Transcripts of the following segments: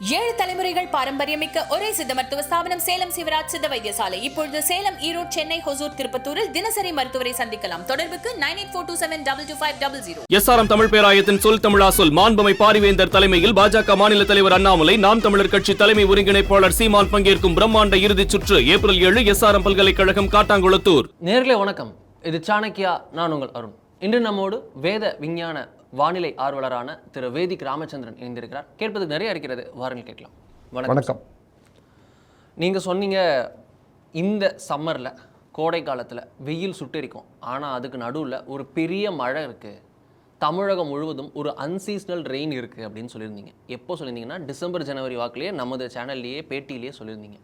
ஏழு தலைமுறைகள் பாரம்பரியமிக்க ஒரே சித்த மருத்துவ ஸ்தாபனம் சேலம் சிவராஜ் சித்த வைத்தியசாலை. இப்பொழுது சேலம் ஈரோடு சென்னை ஹொசூர் திருப்பத்தூரில் தினசரி மருத்துவரை சந்திக்கலாம். தொடர்புக்கு nine eight four two seven double two five double zero. SRM Tamil பேராயத்தின் சொல் தமிழா சொல் மாண்பமை பாரிவேந்தர் தலைமையில் பாஜக மாநில தலைவர் அண்ணாமலை நாம் தமிழர் கட்சி தலைமை ஒருங்கிணைப்பாளர் சீமான் பங்கேற்கும் பிரம்மாண்ட இறுதிச் சுற்று ஏப்ரல் ஏழு எஸ்ஆர்எம் பல்கலைக்கழகம் காட்டாங்குளத்தூர். நேர்களே வணக்கம். இது சாணக்கியா நான் உங்கள் அருண். இன்று நம்மோடு வேத விஞ்ஞான வானிலை ஆர்வலரான திரு வேதிக் ராமச்சந்திரன் இணைந்திருக்கிறார். கேட்பதுக்கு நிறைய இருக்கிறது. வாருங்கள் கேட்கலாம். வணக்கம். வணக்கம். நீங்க சொன்னீங்க இந்த சம்மர்ல கோடை காலத்துல வெயில் சுட்டெரிக்கும். ஆனா அதுக்கு நடுவுல ஒரு பெரிய மழை இருக்கு. தமிழகம் முழுவதும் ஒரு அன்சீசனல் ரெயின் இருக்கு அப்படின்னு சொல்லியிருந்தீங்க. எப்போ சொல்லியிருந்தீங்கன்னா டிசம்பர் ஜனவரி வாக்குலயே நமது சேனல்லையே பேட்டியிலேயே சொல்லியிருந்தீங்க.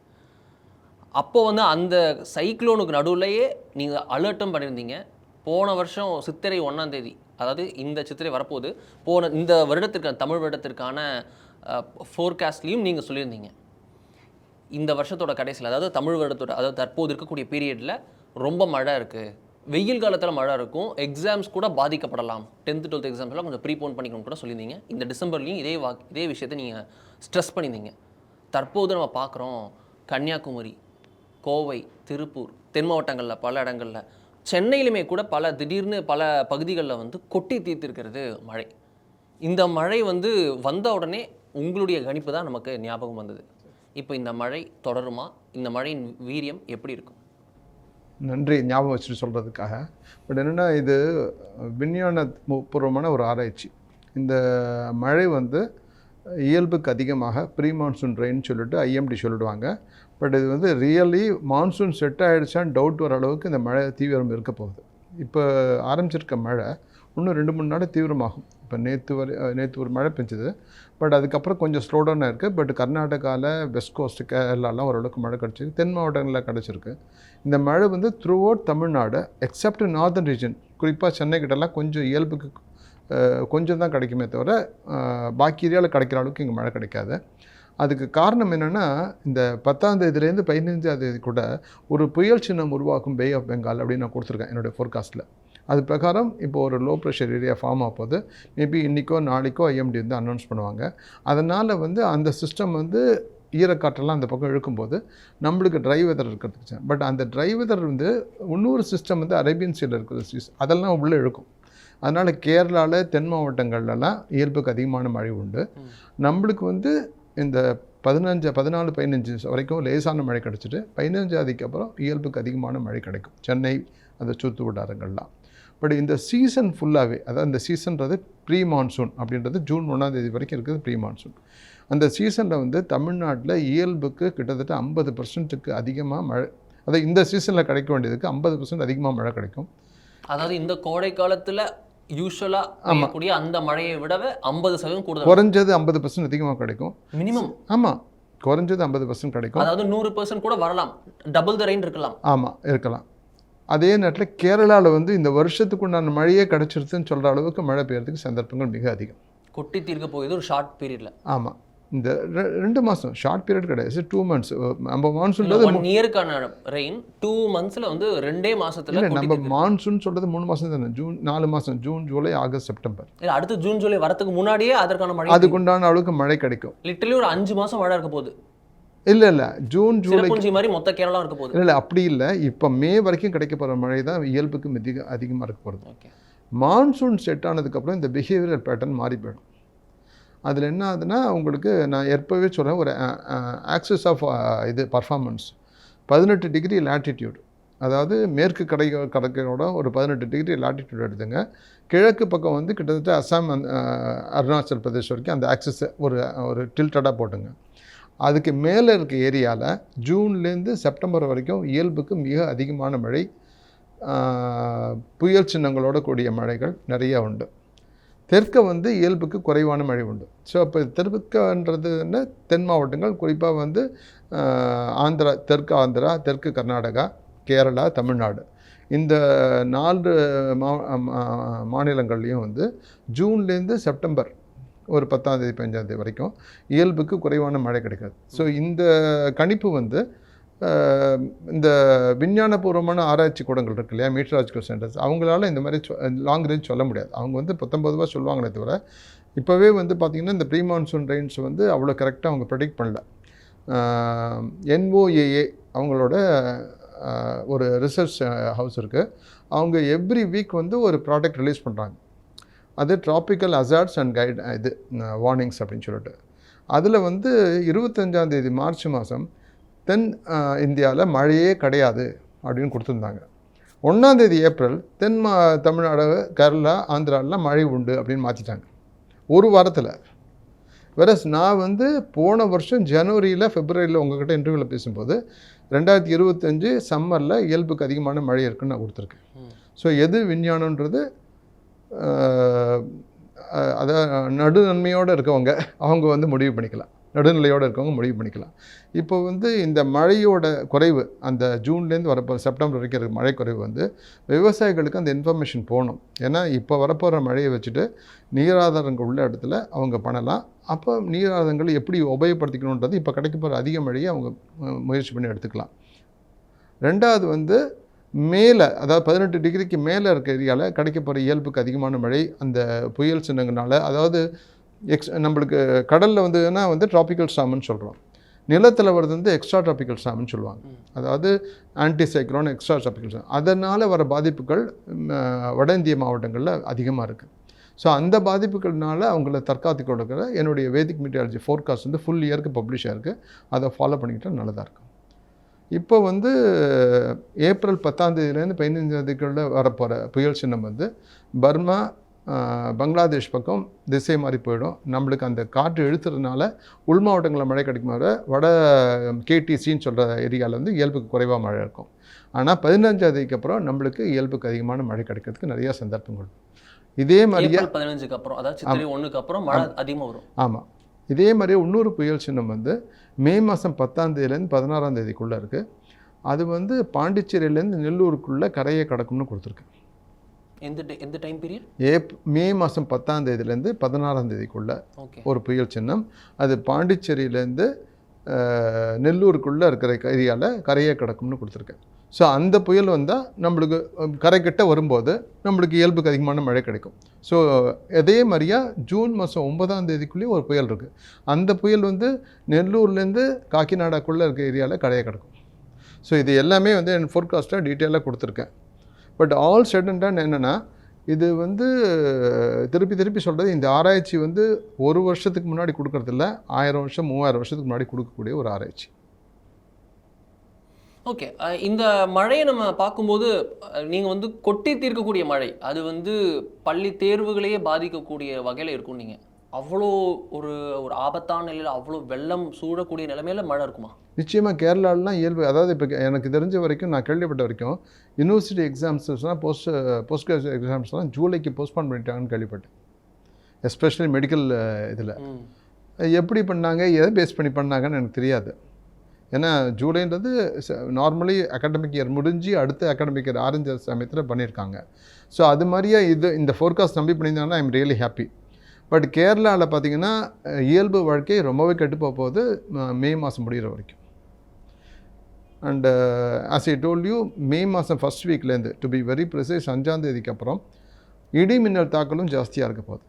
அப்போ வந்து அந்த சைக்ளோனுக்கு நடுவுலையே நீங்கள் அலர்ட்டும் பண்ணியிருந்தீங்க. போன வருஷம் சித்திரை ஒன்றாம் தேதி அதாவது இந்த சித்திரை வரப்போகுது போன இந்த வருடத்திற்கான தமிழ் வருடத்திற்கான ஃபோர்காஸ்ட்லேயும் நீங்கள் சொல்லியிருந்தீங்க. இந்த வருஷத்தோட கடைசியில் அதாவது தமிழ் வருடத்தோட அதாவது தற்போது இருக்கக்கூடிய பீரியடில் ரொம்ப மழை இருக்குது வெயில் காலத்தில் மழை இருக்கும். எக்ஸாம்ஸ் கூட பாதிக்கப்படலாம். டென்த்து டுவெல்த் எக்ஸாம்ஸ்லாம் கொஞ்சம் ப்ரீபோன் பண்ணிக்கணும்னு கூட சொல்லியிருந்தீங்க. இந்த டிசம்பர்லேயும் இதே வா இதே விஷயத்தை நீங்கள் ஸ்ட்ரெஸ் பண்ணியிருந்தீங்க. தற்போது நம்ம பார்க்குறோம் கன்னியாகுமரி கோவை திருப்பூர் தென் மாவட்டங்களில் பல இடங்களில் சென்னையிலுமே கூட பல திடீர்னு பல பகுதிகளில் வந்து கொட்டி தீர்த்திருக்கிறது மழை. இந்த மழை வந்து வந்த உடனே உங்களுடைய கணிப்பு தான் நமக்கு ஞாபகம் வந்தது. இப்போ இந்த மழை தொடருமா? இந்த மழையின் வீரியம் எப்படி இருக்கும்? நன்றி. ஞாபகம் வச்சுட்டு சொல்கிறதுக்காக பட் என்னென்னா இது விஞ்ஞான பூர்வமான ஒரு ஆராய்ச்சி. இந்த மழை வந்து இயல்புக்கு அதிகமாக ப்ரீ மான்சூன் ரெயின் சொல்லிட்டு ஐஎம்டி சொல்லிடுவாங்க. பட் இது வந்து ரியலி மான்சூன் செட் ஆகிடுச்சான்னு டவுட் வர அளவுக்கு இந்த மழை தீவிரம் இருக்க போகுது. இப்போ ஆரம்பிச்சிருக்க மழை இன்னும் ரெண்டு மூணு நாள் தீவிரமாகும். இப்போ நேற்று வரை நேற்று ஒரு மழை பெஞ்சது. பட் அதுக்கப்புறம் கொஞ்சம் ஸ்லோ டவுனாக இருக்குது பட் கர்நாடகாவில் வெஸ்ட் கோஸ்ட் கேரளாலாம் ஓரளவுக்கு மழை கிடச்சிருக்கு தென் மாவட்டங்களில் கிடச்சிருக்கு. இந்த மழை வந்து throughout Tamil Nadu except northern region குறிப்பாக சென்னை கிட்டலாம் கொஞ்சம் இயல்புக்கு கொஞ்சம் தான் கிடைக்குமே தவிர பாக்கி ஏரியாவில் கிடைக்கிற அளவுக்கு இங்கே மழை கிடைக்காது. அதுக்கு காரணம் என்னென்னா இந்த பத்தாம் தேதியிலேருந்து பதினைஞ்சாம் தேதி கூட ஒரு புயல் சின்னம் உருவாக்கும் பே ஆஃப் பெங்கால் அப்படின்னு நான் கொடுத்துருக்கேன் என்னுடைய ஃபோர்காஸ்ட்டில் அது பிரகாரம் இப்போ ஒரு லோ ப்ரெஷர் ஏரியா ஃபார்ம் ஆக போகுது மேபி இன்றைக்கோ நாளைக்கோ ஐஎம்டி வந்து அனௌன்ஸ் பண்ணுவாங்க. அதனால் வந்து அந்த சிஸ்டம் வந்து ஈரக்காற்றெல்லாம் அந்த பக்கம் இழுக்கும்போது நம்மளுக்கு ட்ரை வெதர் இருக்கிறதுக்கு பட் அந்த ட்ரை வெதர் வந்து இன்னொரு சிஸ்டம் வந்து அரேபியன் சைடில் இருக்கிற அதெல்லாம் உள்ளே இழுக்கும். அதனால் கேரளாவில் தென் மாவட்டங்கள்லாம் இயல்புக்கு அதிகமான மழை உண்டு. நம்மளுக்கு வந்து இந்த பதினஞ்சு பதினாலு பதினஞ்சு வரைக்கும் லேசான மழை கிடச்சிட்டு பதினஞ்சாதிக்கு அப்புறம் இயல்புக்கு அதிகமான மழை கிடைக்கும். சென்னை அந்த சுற்று வட்டாரங்கள்லாம். பட் இந்த சீசன் ஃபுல்லாகவே அதாவது இந்த சீசன்றது ப்ரீ மான்சூன் அப்படின்றது ஜூன் ஒன்றாம் தேதி வரைக்கும் இருக்குது ப்ரீ மான்சூன் அந்த சீசனில் வந்து தமிழ்நாட்டில் இயல்புக்கு கிட்டத்தட்ட ஐம்பது பர்சன்ட்டுக்கு அதிகமாக மழை அதாவது இந்த சீசனில் கிடைக்க வேண்டியதுக்கு ஐம்பது பர்சன்ட் அதிகமாக மழை கிடைக்கும். அதாவது இந்த கோடை காலத்துல யூஸ்வலா பெய்யக்கூடிய அந்த மழையை விடவே ஐம்பது சதவீதம் கூடுதல். குறைஞ்சது ஐம்பது பர்சன்ட் அதிகமாக கிடைக்கும். மினிமம் ஆமாம் குறைஞ்சது ஐம்பது பர்சன்ட் கிடைக்கும். அதாவது நூறு பர்சன்ட் கூட வரலாம். டபுள் த ரெயின் இருக்கலாம். ஆமாம் இருக்கலாம். அதே நேரத்தில் கேரளாவில் வந்து இந்த வருஷத்துக்கு உண்டான மழையே கிடச்சிருதுன்னு சொல்கிற அளவுக்கு மழை பெய்யறதுக்கு சந்தர்ப்பங்கள் மிக அதிகம். கொட்டி தீர்க்க போகுது ஒரு ஷார்ட் பீரியட்ல ஆமாம் இந்த ரெண்டு மாதம் ஷார்ட் பீரியட் கிடையாது. டூ மந்த்ஸ் நம்ம மான்சூன்றது ஒன் இயருக்கான ரெயின் டூ மந்த்ஸ்ல வந்து ரெண்டே மாசத்துல இல்லை நம்ம. மான்சூன் சொல்கிறது மூணு மாதம் தானே? ஜூன் நாலு மாதம் ஜூன் ஜூலை ஆகஸ்ட் செப்டம்பர் இல்ல அடுத்து ஜூன் ஜூலை வரதுக்கு முன்னாடியே அதற்கான மழை அதுக்குண்டான அளவுக்கு மழை கிடைக்கும். லிட்டரலி ஒரு அஞ்சு மாசம் மழை இருக்க போகுது. இல்லை இல்லை. ஜூன் ஜூலை மாதிரி மொத்த கேரளா இருக்க போகுது. இல்லை இல்லை அப்படி இல்லை. இப்போ மே வரைக்கும் கிடைக்க போகிற மழை தான் இயல்புக்கு மிக அதிகமாக இருக்க போகிறது மான்சூன் செட் ஆனதுக்கப்புறம் இந்த பிஹேவியரல் பேட்டர்ன் மாறி போயிடும். அதில் என்ன ஆகுதுன்னா உங்களுக்கு நான் ஏற்பவே சொல்கிறேன் ஒரு ஆக்சஸ் ஆஃப் இது பர்ஃபார்மன்ஸ் பதினெட்டு டிகிரி latitude. அதாவது மேற்கு கடை கடற்கரையோட ஒரு பதினெட்டு டிகிரி லாட்டிடியூட் எடுத்துங்க. கிழக்கு பக்கம் வந்து கிட்டத்தட்ட அஸ்ஸாம் அந்த, அருணாச்சல் பிரதேஷ் வரைக்கும் அந்த ஆக்சஸ் ஒரு ஒரு டில்டடாக போட்டுங்க. அதுக்கு மேலே இருக்க ஏரியாவில் ஜூன்லேருந்து செப்டம்பர் வரைக்கும் இயல்புக்கு மிக அதிகமான மழை புயல் சின்னங்களோட கூடிய மழைகள் நிறைய உண்டு. தெற்க வந்து இயல்புக்கு குறைவான மழை உண்டு. ஸோ அப்போ தெற்குன்றது என்ன? தென் மாவட்டங்கள் குறிப்பாக வந்து ஆந்திரா தெற்கு ஆந்திரா தெற்கு கர்நாடகா கேரளா தமிழ்நாடு. இந்த நாலு மா மா- மாநிலங்கள்லேயும் வந்து ஜூன்லேருந்து செப்டம்பர் ஒரு பத்தாம் தேதி பதினஞ்சாம் தேதி வரைக்கும் இயல்புக்கு குறைவான மழை கிடைக்காது. ஸோ இந்த கணிப்பு வந்து இந்த விஞ்ஞானபூர்வமான ஆராய்ச்சி கூடங்கள் இருக்கு இல்லையா மீட்டராஜிக்கல் சென்டர்ஸ் அவங்களால இந்த மாதிரி லாங் ரேஞ்ச் சொல்ல முடியாது. அவங்க வந்து பத்தொம்பது ரூபா சொல்லுவாங்களே தவிர இப்போவே வந்து பார்த்திங்கன்னா இந்த ப்ரீ மான்சூன் ரெயின்ஸ் வந்து அவ்வளோ கரெக்டாக அவங்க ப்ரெடிக்ட் பண்ணல. என்ஓஏஏ அவங்களோட ஒரு ரிசர்ச் ஹவுஸ் இருக்குது அவங்க எவ்ரி வீக் வந்து ஒரு ப்ராடக்ட் ரிலீஸ் பண்ணுறாங்க அது ட்ராபிக்கல் அசார்ட்ஸ் அண்ட் கைட் இது வார்னிங்ஸ் அப்படின்னு சொல்லிட்டு. அதில் வந்து இருபத்தஞ்சாந்தேதி மார்ச் மாதம் தென் இந்தியாவில் மழையே கிடையாது அப்படின்னு கொடுத்துருந்தாங்க. ஒன்றாந்தேதி ஏப்ரல் தென் மா தமிழ்நாடு கேரளா ஆந்திராலாம் மழை உண்டு அப்படின்னு மாற்றிட்டாங்க ஒரு வாரத்தில். வெரஸ் நான் வந்து போன வருஷம் ஜனவரியில் ஃபெப்ரவரியில் உங்ககிட்ட இன்டர்வியூவில் பேசும்போது ரெண்டாயிரத்தி இருபத்தஞ்சு சம்மரில் இயல்புக்கு அதிகமான மழை இருக்குன்னு நான் கொடுத்துருக்கேன். ஸோ எது விஞ்ஞானன்றது அதான் நடுநன்மையோடு இருக்கவங்க அவங்க வந்து முடிவு பண்ணிக்கலாம். நடுநிலையோடு இருக்கவங்க முடிவு பண்ணிக்கலாம். இப்போ வந்து இந்த மழையோட குறைவு அந்த ஜூன்லேருந்து வரப்போ செப்டம்பர் வரைக்கும் இருக்கிற மழை குறைவு வந்து விவசாயிகளுக்கு அந்த இன்ஃபர்மேஷன் போகணும். ஏன்னா இப்போ வரப்போகிற மழையை வச்சுட்டு நீராதாரங்கள் உள்ள இடத்துல அவங்க பண்ணலாம். அப்போ நீராதாரங்களை எப்படி உபயோகப்படுத்திக்கணுன்றது இப்போ கிடைக்க போகிற அதிக மழையை அவங்க முயற்சி பண்ணி எடுத்துக்கலாம். ரெண்டாவது வந்து மேலே அதாவது பதினெட்டு டிகிரிக்கு மேலே இருக்க ஏரியாவில் கிடைக்க போகிற இயல்புக்கு அதிகமான மழை அந்த புயல் சின்னங்கனால அதாவது எக்ஸ் நம்மளுக்கு கடலில் வந்ததுன்னா வந்து டிராபிக்கல் ஸ்டாம்னு சொல்கிறோம் நிலத்தில் வருது வந்து எக்ஸ்ட்ரா டிராபிக்கல் ஸ்டாம்னு சொல்லுவாங்க. அதாவது anti cyclone extra tropical storm அதனால் வர பாதிப்புகள் வட இந்திய மாவட்டங்களில் அதிகமாக இருக்குது ஸோ அந்த பாதிப்புகள்னால அவங்கள தற்காத்து கொடுக்குற என்னுடைய வேதிக் மீட்டியாலஜி ஃபோர்காஸ்ட் வந்து ஃபுல் இயருக்கு பப்ளிஷ் ஆகிருக்கு அதை ஃபாலோ பண்ணிக்கிட்டால் நல்லதாக இருக்கும். இப்போ வந்து ஏப்ரல் பத்தாம் தேதியிலேருந்து பதினஞ்சாம் தேதிக்குள்ளே வரப்போகிற புயல் சின்னம் வந்து பர்மா பங்களாதேஷ் பக்கம் திசை மாறி போயிடும். நம்மளுக்கு அந்த காற்று இழுத்துறதுனால உள் மாவட்டங்களில் மழை கிடைக்கும் வர வட கேடிசின்னு சொல்கிற ஏரியாவில் வந்து இயல்புக்கு குறைவாக மழை இருக்கும். ஆனால் பதினஞ்சாம் தேதிக்கு அப்புறம் நம்மளுக்கு இயல்புக்கு அதிகமான மழை கிடைக்கிறதுக்கு நிறைய சந்தர்ப்பங்கள் இதே மாதிரியே பதினஞ்சுக்கு அப்புறம் அதாவது ஒண்ணுக்கு அப்புறம் மழை அதிகமா வரும். ஆமாம் இதே மாதிரி இன்னொரு புயல் சின்னம் வந்து மே மாதம் பத்தாம் தேதியிலேருந்து பதினாறாம் தேதிக்குள்ளே இருக்குது அது வந்து பாண்டிச்சேரியிலேருந்து நெல்லூருக்குள்ளே கரையை கடக்கும்னு கொடுத்துருக்கு. எந்த எந்த டைம் பீரியட் ஏப் மே மாதம் பத்தாம் தேதியிலேருந்து பதினாறாம் தேதிக்குள்ளே ஒரு புயல் சின்னம். அது பாண்டிச்சேரியிலேருந்து நெல்லூருக்குள்ளே இருக்கிற ஏரியாவில் கரையை கடக்கும்னு கொடுத்துருக்கேன் ஸோ அந்த புயல் வந்தால் நம்மளுக்கு கரைக்கிட்ட வரும்போது நம்மளுக்கு இயல்புக்கு அதிகமான மழை கிடைக்கும். ஸோ அதே மாதிரியா ஜூன் மாதம் ஒன்பதாம் தேதிக்குள்ளேயே ஒரு புயல் இருக்குது அந்த புயல் வந்து நெல்லூர்லேருந்து காக்கிநாடாக்குள்ளே இருக்க ஏரியாவில் கரையை கிடக்கும். ஸோ இது எல்லாமே வந்து என் ஃபோர்காஸ்ட்டாக டீட்டெயிலாக கொடுத்துருக்கேன். பட் ஆல் சடன்டான் என்னென்னா இது வந்து திருப்பி திருப்பி சொல்கிறது இந்த ஆராய்ச்சி வந்து ஒரு வருஷத்துக்கு முன்னாடி கொடுக்குறதில்ல ஆயிரம் வருஷம் மூவாயிரம் வருஷத்துக்கு முன்னாடி கொடுக்கக்கூடிய ஒரு ஆராய்ச்சி. ஓகே இந்த மழையை நம்ம பார்க்கும்போது நீங்கள் வந்து கொட்டி தீர்க்கக்கூடிய மழை அது வந்து பள்ளி தேர்வுகளையே பாதிக்கக்கூடிய வகையில் இருக்கும் நீங்கள் அவ்வளோ ஒரு ஒரு ஆபத்தான நிலையில அவ்வளோ வெள்ளம் சூழக்கூடிய நிலைமையில மழை இருக்குமா? நிச்சயமாக கேரளாலாம் இயல்பு அதாவது இப்போ எனக்கு தெரிஞ்ச வரைக்கும் நான் கேள்விப்பட்ட வரைக்கும் யூனிவர்சிட்டி எக்ஸாம்ஸ்லாம் போஸ்ட் போஸ்ட் கிராஜுவேட் எக்ஸாம்ஸ்லாம் ஜூலைக்கு போஸ்ட்பான் பண்ணிட்டாங்கன்னு கேள்விப்பட்டேன். எஸ்பெஷலி மெடிக்கல் இதில். எப்படி பண்ணாங்க எதை பேஸ் பண்ணி பண்ணாங்கன்னு எனக்கு தெரியாது. ஏன்னா ஜூலைன்றது நார்மலி அகாடமிக் இயர் முடிஞ்சு அடுத்த அகாடமிக் இயர் ஆரஞ்சு சமயத்தில் பண்ணியிருக்காங்க. ஸோ அது மாதிரியே இது இந்த ஃபோர்காஸ்ட் நம்பி பண்ணியிருந்தாங்கன்னா ஐம் ரியலி ஹாப்பி பட் கேரளாவில் பார்த்தீங்கன்னா இயல்பு வாழ்க்கை ரொம்பவே கெட்டு போக போகுது ம- மாதம் முடிகிற வரைக்கும். And as I told you May மாதம் ஃபஸ்ட் வீக்லேருந்து டு பி வெரி ப்ரிசைஸ் அஞ்சாம் தேதிக்கு அப்புறம் இடி மின்னல் தாக்கலும் ஜாஸ்தியாக இருக்க போகுது.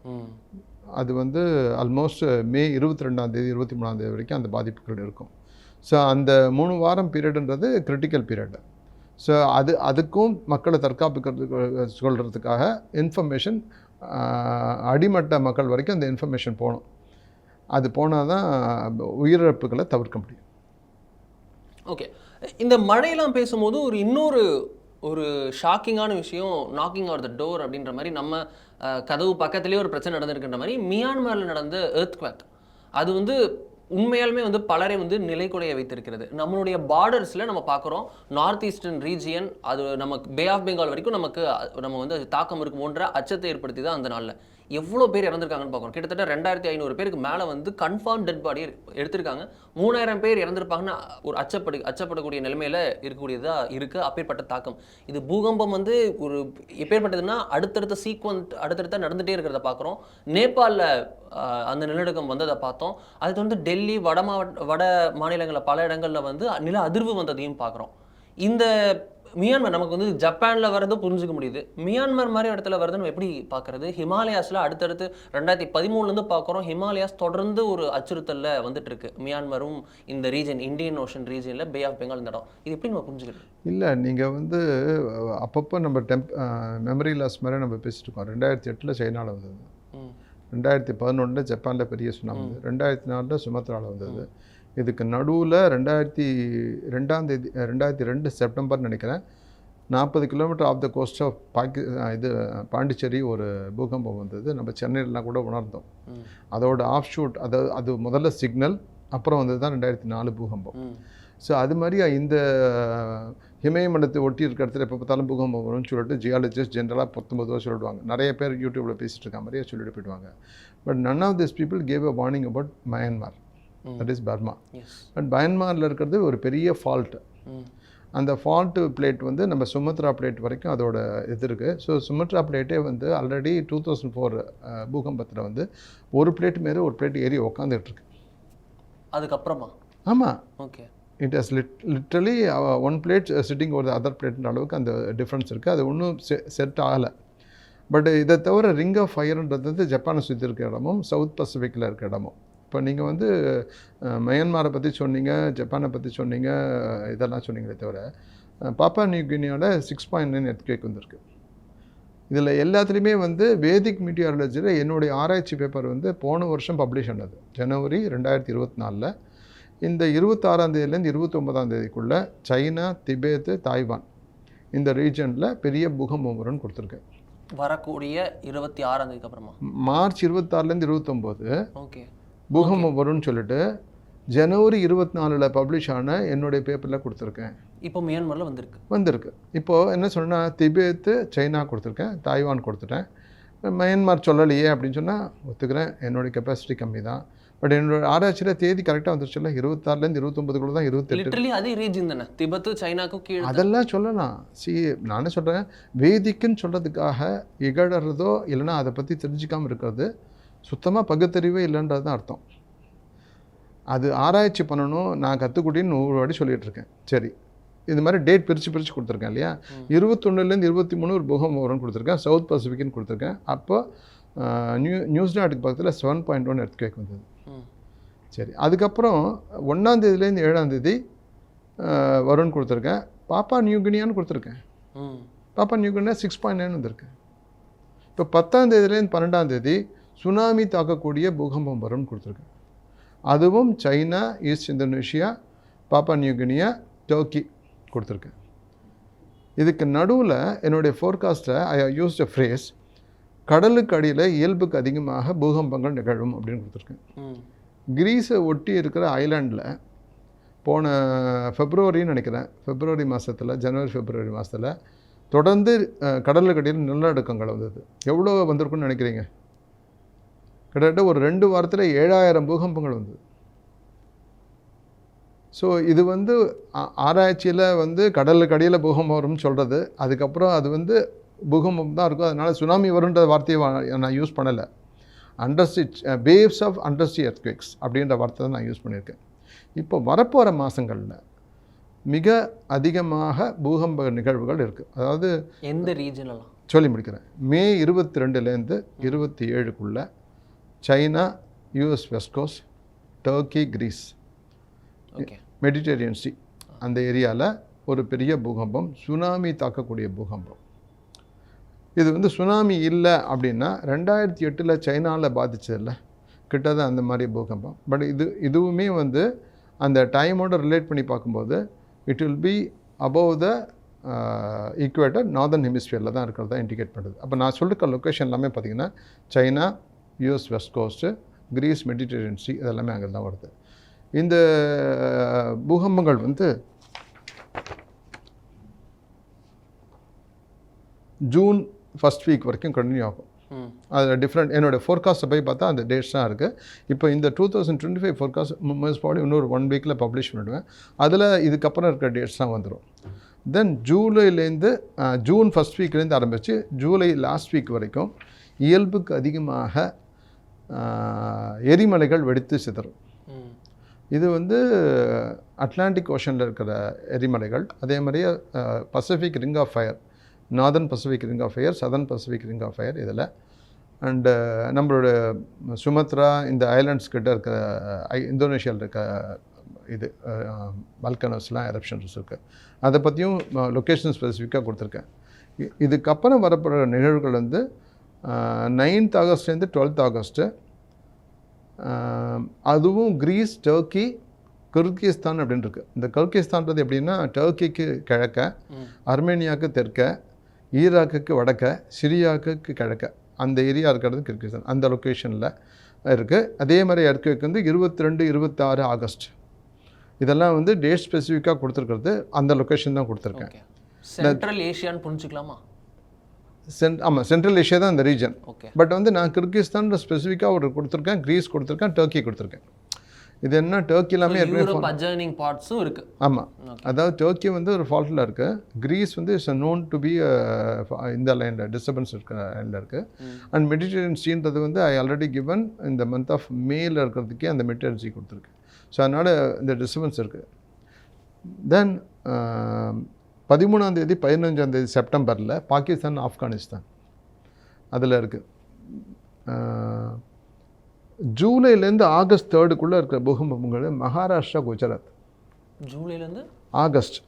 அது வந்து ஆல்மோஸ்ட் மே இருபத்தி ரெண்டாம் தேதி இருபத்தி மூணாம் தேதி வரைக்கும் அந்த பாதிப்புகள் இருக்கும். ஸோ அந்த மூணு வாரம் பீரியடுன்றது கிரிட்டிக்கல் பீரியடு ஸோ அது அதுக்கும் மக்களை தற்காப்புக்கிறதுக்கு சொல்கிறதுக்காக இன்ஃபர்மேஷன் அடிமட்ட மக்கள் வரைக்கும் அந்த இன்ஃபர்மேஷன் போகணும். அது போனால் தான் உயிரிழப்புகளை தவிர்க்க முடியும். ஓகே இந்த மழையெல்லாம் பேசும்போது ஒரு இன்னொரு ஒரு ஷாக்கிங்கான விஷயம் நாக்கிங் ஆர் த டோர் அப்படின்ற மாதிரி நம்ம கதவு பக்கத்துலேயே ஒரு பிரச்சனை நடந்திருக்கின்ற மாதிரி மியான்மரில் நடந்த எர்த்குவேக் அது வந்து உண்மையாலுமே வந்து பலரை வந்து நிலைக்குலைய வைத்திருக்கிறது. நம்மளுடைய பார்டர்ஸில் நம்ம பார்க்குறோம் நார்த் ஈஸ்டர்ன் ரீஜியன் அது நமக்கு பே ஆஃப் பெங்கால் வரைக்கும் நமக்கு நம்ம வந்து அது தாக்கம் இருக்குமோன்ற அச்சத்தை ஏற்படுத்தி தான் அந்த நாளில். எவ்வளோ பேர் இறந்துருக்காங்கன்னு பார்க்குறோம் கிட்டத்தட்ட ரெண்டாயிரத்தி ஐநூறு பேருக்கு மேலே வந்து கன்ஃபார்ம் டெட் பாடி எடுத்திருக்காங்க. மூணாயிரம் பேர் இறந்துருப்பாங்கன்னு ஒரு அச்சப்படு அச்சப்படக்கூடிய நிலைமையில் இருக்கக்கூடியதாக இருக்குது அப்பேற்பட்ட தாக்கம். இது பூகம்பம் வந்து ஒரு எப்பேற்பட்டதுன்னா அடுத்தடுத்த சீக்வன்ட் அடுத்தடுத்த நடந்துகிட்டே இருக்கிறத பார்க்குறோம். நேபாளில் அந்த நிலநடுக்கம் வந்ததை பார்த்தோம். அது வந்து டெல்லி வட மாவட்ட வட மாநிலங்களில் பல இடங்களில் வந்து நில அதிர்வு வந்ததையும் பார்க்குறோம். இந்த மியான்மர் நமக்கு வந்து ஜப்பான்ல வரது புரிஞ்சுக்க முடியுது. மியான்மர் மாதிரி இடத்துல வரது நம்ம எப்படி பார்க்கறது? ஹிமாலயாஸ்ல அடுத்தடுத்து ரெண்டாயிரத்தி பதிமூணுலேருந்து பார்க்குறோம் ஹிமாலயாஸ் தொடர்ந்து ஒரு அச்சுறுத்தல்ல வந்துட்டு இருக்கு மியான்மரும் இந்த ரீஜன் இந்தியன் ஓஷன் ரீஜனில் பே ஆஃப் பெங்கால் இந்த இடம். இது எப்படி நம்ம புரிஞ்சுக்கிறது? இல்லை நீங்கள் வந்து அப்பப்போ நம்ம டெம்ப் மெமரி லாஸ் மாதிரி நம்ம பேசிட்டு இருக்கோம். ரெண்டாயிரத்தி எட்டில் சைனாவில் வந்தது. ரெண்டாயிரத்தி பதினொன்றில் ஜப்பானில் பெரிய சுனாமி. ரெண்டாயிரத்தி நாலில் சுமத்ராவில் வந்தது. இதுக்கு நடுவில் ரெண்டாயிரத்தி ரெண்டாம் தேதி ரெண்டாயிரத்தி ரெண்டு செப்டம்பர் நினைக்கிறேன். நாற்பது kilometre of the coast of பாக்கி இது பாண்டிச்சேரி ஒரு பூகம்பம் வந்தது. நம்ம சென்னையிலலாம் கூட உணர்ந்தோம். அதோட ஆஃப் ஷூட் அது அது முதல்ல சிக்னல் அப்புறம் வந்தது தான் ரெண்டாயிரத்தி நாலு பூகம்பம். ஸோ அது மாதிரி இந்த இமயமண்டலத்தை ஒட்டி இருக்கிற இடத்துல எப்போ பார்த்தாலும் பூகம்பம் வரும்னு சொல்லிட்டு ஜியாலஜிஸ்ட் ஜென்ரலாக பத்தொம்பது சொல்லிடுவாங்க. நிறைய பேர் யூடியூப்பில் பேசிட்டு இருக்க மாதிரியே சொல்லிட்டு போயிடுவாங்க. But none of this people gave a warning about Myanmar that is Burma but மயன்மாரில் இருக்கிறது ஒரு பெரிய ஃபால்ட்டு ம் அந்த ஃபால்ட்டு பிளேட் வந்து நம்ம சுமத்ரா பிளேட் வரைக்கும் அதோட இது இருக்குது ஸோ சுமத்ரா பிளேட்டே வந்து ஆல்ரெடி டூ தௌசண்ட் ஃபோர் பூகம்பத்தில் வந்து ஒரு பிளேட் மேலே ஒரு பிளேட் ஏறி உக்காந்துட்டு இருக்கு. அதுக்கப்புறமா? ஆமாம் okay it has lit literally one plate sitting ஒரு அதர் பிளேட்ன்ற அளவுக்கு அந்த டிஃப்ரென்ஸ் இருக்குது அது ஒன்றும் செட் ஆகலை. பட் இதை தவிர ரிங் ஆஃப் ஃபயர்ன்றது வந்து ஜப்பானை சுற்றி இருக்க இடமும் சவுத் பசிபிக்கில் இருக்க இடமும். இப்போ நீங்கள் வந்து மயன்மாரை பற்றி சொன்னீங்க ஜப்பானை பற்றி சொன்னீங்க இதெல்லாம் சொன்னீங்களே தவிர பாப்பா நியூ கினியோட சிக்ஸ் பாயிண்ட் நைன் எர்த்குவேக் வந்திருக்கு. இதில் எல்லாத்துலேயுமே வந்து வேதிக் மீட்டியாலஜியில் என்னுடைய ஆராய்ச்சி பேப்பர் வந்து போன வருஷம் பப்ளிஷ் ஆனது. ஜனவரி ரெண்டாயிரத்தி இருபத்தி நாலில். இந்த இருபத்தாறாம் தேதியிலேருந்து இருபத்தொம்பதாம் தேதிக்குள்ளே சைனா திபேத்து தாய்வான் இந்த ரீஜனில் பெரிய பூகம்பம் வரும்னு கொடுத்துருக்கேன் வரக்கூடிய இருபத்தி ஆறாம் தேதிக்கு அப்புறமா? மார்ச் இருபத்தாறுலேருந்து இருபத்தொம்போது ஓகே. பூகம்பம் வரும்னு சொல்லிட்டு ஜனவரி இருபத்தி நாலில் பப்ளிஷ் ஆன என்னுடைய பேப்பரில் கொடுத்துருக்கேன். இப்போ மியான்மர்ல வந்திருக்கு. வந்திருக்கு. இப்போது என்ன சொன்னா திபேத்து சைனா கொடுத்துருக்கேன் தாய்வான் கொடுத்துட்டேன். மயன்மார் சொல்லலையே அப்படின்னு சொன்னால் ஒத்துக்கிறேன். என்னுடைய கெப்பாசிட்டி கம்மி தான் பட் என்னோட ஆராய்ச்சியில் தேதி கரெக்டாக வந்துருச்சுல்ல இருபத்தாறுலேருந்து இருபத்தொம்பதுக்குள்ள தான் இருபத்தெட்டு. அதே ரீஜன் தானே? திபத்து சைனாக்கும் கீழே. அதெல்லாம் சொல்லலாம். சி நானே சொல்கிறேன் வேதிக்குன்னு சொல்கிறதுக்காக இகழறதோ இல்லைன்னா அதை பற்றி தெரிஞ்சுக்காமல் இருக்கிறது சுத்தமாக பகுத்தறிவே இல்லைன்றது தான் அர்த்தம். அது ஆராய்ச்சி பண்ணணும் நான் கற்றுக்குட்டின்னு நூறு வாட்டி சொல்லிட்டு இருக்கேன் சரி இது மாதிரி டேட் பிரித்து பிரித்து கொடுத்துருக்கேன் இல்லையா? இருபத்தொன்னுலேருந்து இருபத்தி மூணு ஒரு பூகம்பம் வரும்னு கொடுத்துருக்கேன். சவுத் பசிபிக்னு கொடுத்துருக்கேன். அப்போ நியூ நியூசிலாண்டுக்கு பக்கத்தில் செவன் பாயிண்ட் ஒன் எர்த்குவேக் வந்தது. சரி அதுக்கப்புறம் ஒன்றாந்தேதியிலேருந்து ஏழாந்தேதி வரும்னு கொடுத்துருக்கேன். பாப்பா நியூகினியான்னு கொடுத்துருக்கேன். ம். பாப்பா நியூகினியா சிக்ஸ் பாயிண்ட் நைன் வந்திருக்கு. இப்போ பத்தாம் தேதியிலேருந்து பன்னெண்டாம் தேதி சுனாமி தாக்கக்கூடிய பூகம்பம் வரும்னு கொடுத்துருக்கேன் அதுவும் China east Indonesia Papua New Guinea Turkey கொடுத்துருக்கேன் இதுக்கு நடுவில் என்னுடைய ஃபோர்காஸ்ட்டை ஐ யூஸ்ட் அ ஃப்ரேஸ் கடலுக்கு அடியில் இயல்புக்கு அதிகமாக பூகம்பங்கள் நிகழும் அப்படின்னு கொடுத்துருக்கேன் கிரீஸை ஒட்டி இருக்கிற ஐலாண்டில் போன ஃபெப்ரவரின்னு நினைக்கிறேன். ஃபெப்ரவரி மாதத்தில் ஜனவரி ஃபெப்ரவரி மாதத்தில் தொடர்ந்து கடலுக்கு அடியில் நிலநடுக்கங்கள் வந்தது. எவ்வளோ வந்திருக்குன்னு நினைக்கிறீங்க? கிட்டத்தட்ட ஒரு ரெண்டு வாரத்தில் ஏழாயிரம் பூகம்பங்கள் வந்தது. ஸோ இது வந்து ஆராய்ச்சியில் வந்து கடலுக்கு அடியில் பூகம்பம் வரும்னு சொல்கிறது அதுக்கப்புறம் அது வந்து பூகம்பம் தான் இருக்கும். அதனால் சுனாமி வரும்ன்ற வார்த்தையை நான் யூஸ் பண்ணலை. Undersea waves of undersea earthquakes அப்படின்ற வார்த்தை தான் நான் யூஸ் பண்ணியிருக்கேன். இப்போ வரப்போகிற மாதங்களில் மிக அதிகமாக பூகம்ப நிகழ்வுகள் இருக்குது அதாவது எந்த ரீஜன்லாம் சொல்லி முடிக்கிறேன். மே இருபத்தி ரெண்டுலேருந்து இருபத்தி ஏழுக்குள்ளே China US west coast Turkey Greece okay Mediterranean sea அந்த ஏரியாவில் ஒரு பெரிய பூகம்பம் சுனாமி தாக்கக்கூடிய பூகம்பம். இது வந்து சுனாமி இல்லை அப்படின்னா ரெண்டாயிரத்தி எட்டில் சைனாவில் பாதிச்சதில்ல. கிட்டத்தட்ட அந்த மாதிரி பூகம்பம். பட் இது இதுவுமே வந்து அந்த டைமோட ரிலேட் பண்ணி பார்க்கும்போது it will be above the equator northern ஹெமிஸ்பியரில் தான் இருக்கிறதா இண்டிகேட் பண்ணுது. அப்போ நான் சொல்லிருக்க லொக்கேஷன் எல்லாமே பார்த்தீங்கன்னா China US west coast Greece Mediterranean sea இதெல்லாமே அங்கே தான் வருது. இந்த பூகம்பங்கள் வந்து ஜூன் ஃபஸ்ட் வீக் வரைக்கும் கண்டினியூ ஆகும். அதில் டிஃப்ரெண்ட் என்னோட ஃபோர்காஸ்ட்டை போய் பார்த்தா அந்த டேட்ஸ் தான் இருக்குது இப்போ இந்த two thousand twenty five forecast most probably இன்னொரு ஒன் வீக்கில் பப்ளிஷ் பண்ணிடுவேன். அதில் இதுக்கப்புறம் இருக்கிற டேட்ஸ் தான் வந்துடும் தென் ஜூலைலேருந்து ஜூன் ஃபஸ்ட் வீக்லேருந்து ஆரம்பித்து ஜூலை லாஸ்ட் வீக் வரைக்கும் இயல்புக்கு அதிகமாக எரிமலைகள் வெடித்து சிதறும். இது வந்து அட்லாண்டிக் ஓஷனில் இருக்கிற எரிமலைகள் அதே மாதிரியே Pacific ring of fire northern Pacific ring of fire southern Pacific ring of fire இதில். அண்டு நம்மளோட சுமத்ரா இந்த ஐலாண்ட்ஸ் கிட்ட இருக்கிற ஐ- இந்தோனேஷியாவில் இருக்க இது வல்கனஸ்லாம் எரப்ஷன்ஸ் இருக்குது அதை பற்றியும் லொக்கேஷன் ஸ்பெசிஃபிக்காக கொடுத்துருக்கேன். இதுக்கப்புறம் வரப்படுற நிகழ்வுகள் வந்து நைன்த் ஆகஸ்ட்லேருந்து டுவெல்த் ஆகஸ்ட்டு அதுவும் கிரீஸ் டர்க்கி கிர்கிஸ்தான் அப்படின்னு இருக்கு. இந்த கிர்கிஸ்தான்றது எப்படின்னா டர்க்கிக்கு கிழக்க அர்மேனியாவுக்கு தெற்க ஈராக்குக்கு வடக்க சிரியாவுக்கு கிழக்க. அந்த ஏரியா இருக்கிறது கிர்கிஸ்தான். அந்த லொக்கேஷனில் இருக்குது அதே மாதிரி எர்க்குக்கு வந்து இருபத்தி ரெண்டு இருபத்தாறு ஆகஸ்ட். இதெல்லாம் வந்து டேட் ஸ்பெசிஃபிக்காக கொடுத்துருக்கிறது. அந்த லொக்கேஷன் தான் கொடுத்துருக்கேன். சென்ட்ரல் ஏஷியான்னு புரிஞ்சுக்கலாமா? சென்ட் ஆமாம் சென்ட்ரல் ஏஷியா தான் இந்த ரீஜன் ஓகே பட் வந்து நான் கிர்கிஸ்தான் ஸ்பெசிஃபிக்காக ஒரு கொடுத்துருக்கேன் க்ரீஸ் கொடுத்துருக்கேன் டர்க்கி கொடுத்துருக்கேன். இது என்ன டர்க்கி எல்லாமே ஏற்கனவே பார்ட்ஸும் இருக்கு. ஆமாம் அதாவது டர்க்கி வந்து ஒரு ஃபால்ட்டில் இருக்குது க்ரீஸ் வந்து இட்ஸ் நோன் டு பி இந்த லைனில் டிஸ்டர்பன்ஸ் இருக்கிற லைனில் இருக்குது அண்ட் மெடிடரேனியன் சீன்றது வந்து ஐ ஆல்ரெடி கிவன் இந்த மந்த் ஆஃப் மேல இருக்கிறதுக்கே அந்த மெட்டர்ஜி கொடுத்துருக்கு. ஸோ அதனால் இந்த டிஸ்டர்பன்ஸ் இருக்குது தென் பதிமூணாம் தேதி பதினஞ்சாம் தேதி செப்டம்பரில் பாகிஸ்தான் ஆப்கானிஸ்தான். அதில் இருக்குது ஜூலைலேருந்து ஆகஸ்ட் தேர்டுக்குள்ளே இருக்கிற பூகம்பங்கள் மகாராஷ்டிரா குஜராத். ஜூலைலேருந்து ஆகஸ்ட்